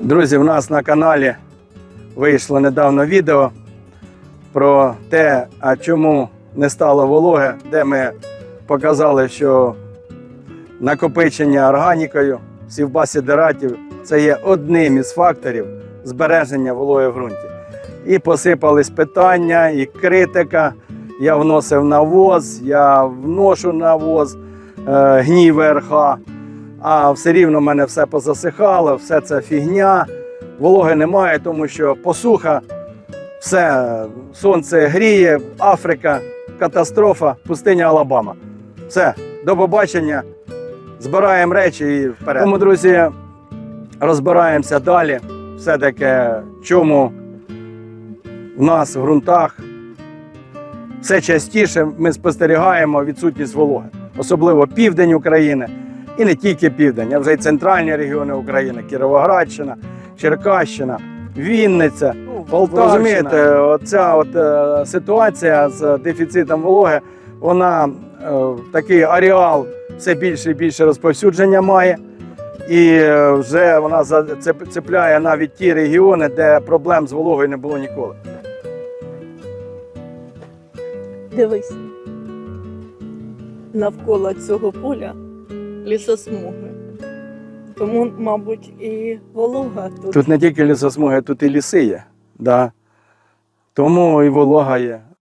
Друзі, в нас на каналі вийшло недавно відео про те, а чому не стало вологи, де ми показали, що накопичення органікою сівбасідератів це є одним із факторів збереження вологи в ґрунті. І посипались питання, і критика. Я вносив навоз, я вношу навоз, е, гній ВРХ, а все рівно в мене все позасихало, все це фігня. Вологи немає, тому що посуха, все, сонце гріє, Африка, катастрофа, пустиня Алабама. Все, до побачення. Збираємо речі і вперед. Тому, друзі, розбираємося далі. Все-таки, чому в нас в ґрунтах все частіше ми спостерігаємо відсутність вологи, особливо південь України і не тільки південь, а вже й центральні регіони України, Кіровоградщина, Черкащина, Вінниця, Полтава. Розумієте, оця от, е, ситуація з дефіцитом вологи, вона е, такий аріал все більше і більше розповсюдження має. І е, вже вона цепляє навіть ті регіони, де проблем з вологою не було ніколи. Дивись. Навколо цього поля лісосмуги. Тому, мабуть, і волога тут. Тут не тільки лісосмуги, тут і ліси є. Да. Тому і волога є.